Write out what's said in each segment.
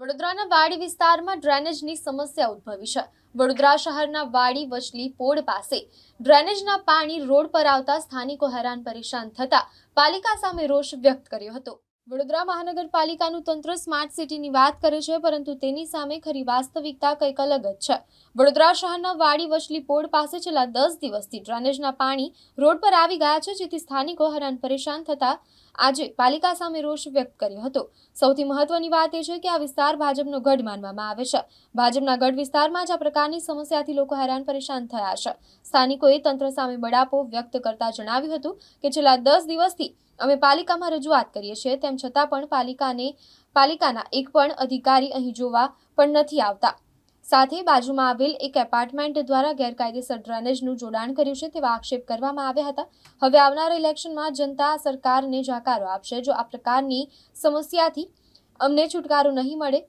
વડોદરાના વાડી વિસ્તારમાં ડ્રેનેજની સમસ્યા ઉદ્ભવી છે. વડોદરા શહેરના વાડી વચલી પોળ પાસે ડ્રેનેજના પાણી રોડ પર આવતા સ્થાનિકો હેરાન પરેશાન થતા પાલિકા સામે રોષ વ્યક્ત કર્યો હતો. વડોદરા મહાનગરપાલિકાનું તંત્ર સ્માર્ટ સિટીની વાત કરે છે, પરંતુ તેની સામે ખરી વાસ્તવિકતા કંઈક અલગ જ છે. વડોદરા શહેરના વાડી વચલી પોળ પાસે છેલ્લા દસ દિવસથી ડ્રેનેજના પાણી રોડ પર આવી ગયા છે, જેથી સ્થાનિકો હેરાન પરેશાન થતા આજે પાલિકા સામે રોષ વ્યક્ત કર્યો હતો. સૌથી મહત્વની વાત એ છે કે આ વિસ્તાર ભાજપનો ગઢ માનવામાં આવે છે. ભાજપના ગઢ વિસ્તારમાં જ આ પ્રકારની સમસ્યાથી લોકો હેરાન પરેશાન થયા છે. સ્થાનિકોએ તંત્ર સામે બડાપો વ્યક્ત કરતા જણાવ્યું હતું કે છેલ્લા દસ દિવસથી અમે પાલિકામાં રજૂઆત કરીએ છીએ, તેમ છતાં પણ પાલિકાને, પાલિકાના એક પણ અધિકારી અહીં જોવા પણ નથી આવતા. સાથે બાજુમાં આવેલ એક એપાર્ટમેન્ટ દ્વારા ગેરકાયદેસર ડ્રેનેજનું જોડાણ કર્યું છે તેવા આક્ષેપ કરવામાં આવ્યા હતા. હવે આવનારા ઇલેક્શનમાં જનતા સરકારને જાકારો આપશે. જો આ પ્રકારની સમસ્યાથી અમને છુટકારો નહીં મળે,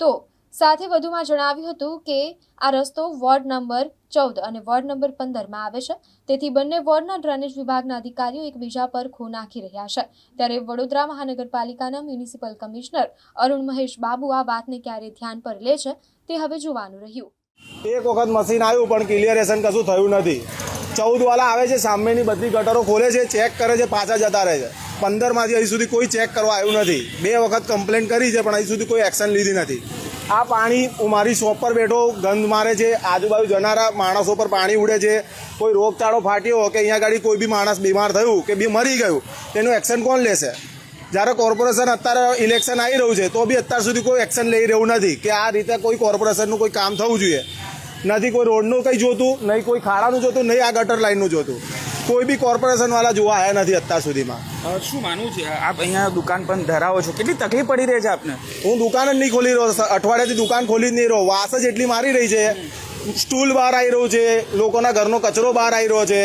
તો સાથે વધુમાં જણાવ્યું હતું કે આ રસ્તો વોર્ડ નંબર ચૌદ અને વોર્ડ નંબર પંદરમાં આવે છે. તેથી બંને વોર્ડના ડ્રેનેજ વિભાગના અધિકારીઓ એકબીજા પર ખો નાખી રહ્યા છે. ત્યારે વડોદરા મહાનગરપાલિકાના મ્યુનિસિપલ કમિશનર અરુણ મહેશ બાબુ આ વાતને ક્યારે ધ્યાન પર લે છે તે હવે જોવાનું રહ્યું. એક વખત મશીન આવ્યું, પણ ક્લિયરેશન કશું થયું નથી. ચૌદ વાળા આવે છે, સામેની બધી ગટરો ખોલે છે, ચેક કરે છે, પાછા જતા રહે છે. પંદરમાંથી હજી સુધી કોઈ ચેક કરવા આવ્યું નથી. બે વખત કમ્પ્લેન કરી છે, પણ હજી સુધી કોઈ એક્શન લીધી નથી. આ પાણી હું મારી શોપ પર બેઠો, ગંધ મારે છે, આજુબાજુ જનારા માણસો પર પાણી ઉડે છે. કોઈ રોગચાળો ફાટ્યો કે અહીંયા ગાડી કોઈ બી માણસ બીમાર થયું કે બી મરી ગયું, તેનું એક્શન કોણ લેશે? જ્યારે કોર્પોરેશન અત્યારે ઇલેક્શન આવી રહ્યું છે, તો બી અત્યાર સુધી કોઈ એક્શન લઈ રહ્યું નથી કે આ રીતે કોઈ કોર્પોરેશનનું કોઈ કામ થવું જોઈએ. નથી કોઈ રોડનું કંઈ જોતું, નહીં કોઈ ખાડાનું જોતું, નહીં આ ગટર લાઇનનું જોતું. કોઈ બી કોર્પોરેશનવાળા જોવા આવ્યા નથી અત્યાર સુધીમાં. શું માનવું છે? આપ અહીંયા દુકાન પણ ધરાવો છો. કેટલી તકલીફ પડી રહી છે આપને? હું દુકાન જ નહીં ખોલી રહ્યો અઠવાડિયાથી દુકાન ખોલી જ નહીં રહ્યો. વાસ જ એટલી મારી રહી છે. સ્ટૂલ બહાર આવી રહ્યું છે. લોકોના ઘરનો કચરો બહાર આવી રહ્યો છે.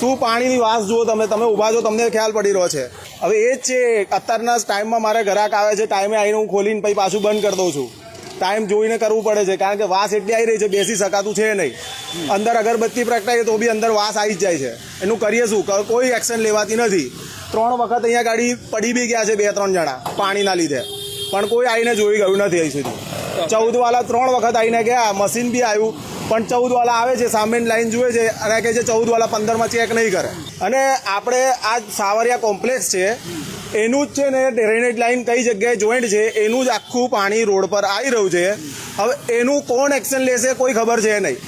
શું પાણીની વાસ જુઓ તમે તમે ઊભા છો તમને ખ્યાલ પડી રહ્યો છે. હવે એ જ છે અત્યારના ટાઈમમાં મારે ગ્રાહક આવે છે. ટાઈમે આવીને હું ખોલીને પછી પાછું બંધ કરી દઉં છું. ટાઈમ જોઈને કરવું પડે છે. કારણ કે વાસ એટલી આવી રહી છે, બેસી શકાતું છે નહીં. અંદર અગરબત્તી પ્રગટાઈએ તો બી અંદર વાસ આવી જ જાય છે. એનું કરીએ શું? કોઈ એક્શન લેવાતી નથી. ત્રણ વખત અહીંયા ગાડી પડી બી ગયા છે બે, ત્રણ જણા, પાણીના લીધે. પણ કોઈ આવીને જોઈ ગયું નથી અહીં સુધી. ચૌદ ત્રણ વખત આવીને ગયા મશીન બી આવ્યું. પણ ચૌદ વાળા આવે છે સામેની લાઈન જુએ છે, અને કહે છે ચૌદ વાળા પંદરમાં ચેક નહીં કરે. અને આપણે આ સાવરિયા કોમ્પ્લેક્સ છે એનું જ છે ને ડ્રેનેજ લાઈન કઈ જગ્યાએ જોઈન્ટ છે, એનું જ આખું પાણી રોડ પર આવી રહ્યું છે. હવે એનું કોણ એક્શન લેશે કોઈ ખબર છે નહીં.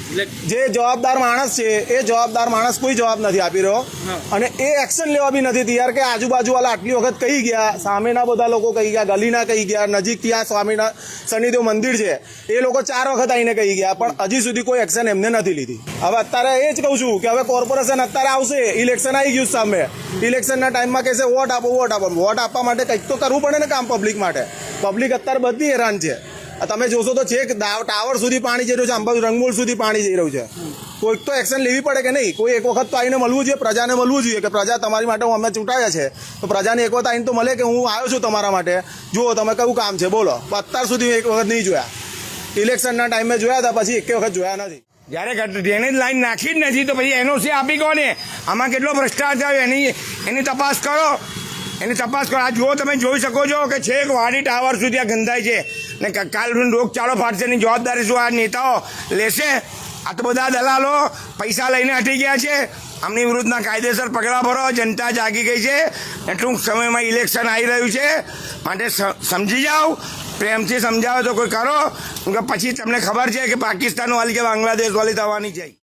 જે જવાબદાર માણસ છે એ જવાબદાર માણસ કોઈ જવાબ નથી આપી રહ્યો. અને એ એક્શન લેવા બી નથી તૈયાર કે આજુબાજુવાળા આટલી વખત કહી ગયા સામેના બધા લોકો કહી ગયા ગલીના કહી ગયા નજીક આ સ્વામીના શનિદેવ મંદિર છે એ લોકો ચાર વખત આવીને કહી ગયા પણ હજી સુધી કોઈ એક્શન એમને નથી લીધી. હવે અત્યારે એ જ કહું છું કે હવે કોર્પોરેશન અત્યારે આવશે ઇલેક્શન આવી ગયું સામે. ઇલેક્શનના ટાઈમમાં કહેશે વોટ આપો વોટ આપો. વોટ આપવા માટે કંઈક તો કરવું પડે ને કામ પબ્લિક માટે. પબ્લિક અત્યારે બધી હેરાન છે. તમે જોશો તો છેક ટાવર સુધી પાણી જઈ રહ્યું છે અંબાજુ રંગમૂળ સુધી પાણી જઈ રહ્યું છે. કોઈક તો એક્શન લેવી પડે કે નહીં? કોઈ એક વખત તો આવીને મળવું જોઈએ, પ્રજાને મળવું જોઈએ કે પ્રજા તમારી માટે અમે ચૂંટાયા છે. તો પ્રજાને એક વખત આવીને તો મળે કે હું આવ્યો છું તમારા માટે. જુઓ તમે કયું કામ છે, બોલો. અત્યાર સુધી એક વખત નહીં જોયા. ઇલેક્શનના ટાઈમે જોયા હતા, પછી એક વખત જોયા નથી. જ્યારે ડ્રેનેજ લાઈન નાખી જ નથી, તો પછી એનઓસી આપી કોને? આમાં કેટલો ભ્રષ્ટાચાર થયો એની એની તપાસ કરો. એની તપાસ કરો. આ જુઓ, તમે જોઈ શકો છો કે છેક વાડી ટાવર સુધી આ ગંધાય છે. ને ક- કાલ રોગચાળો ફાટશે એની જવાબદારી શું આ નેતાઓ લેશે? આ તો બધા દલાલો પૈસા લઈને હટી ગયા છે. આમની વિરુદ્ધના કાયદેસર પગલાં ભરો, જનતા જાગી ગઈ છે. ને ટૂંક સમયમાં ઇલેક્શન આવી રહ્યું છે. માટે સમજી જાઓ. પ્રેમથી સમજાવો તો કોઈ કરો. કે પછી તમને ખબર છે કે પાકિસ્તાન વાલી કે બાંગ્લાદેશ વાળી થવાની છે.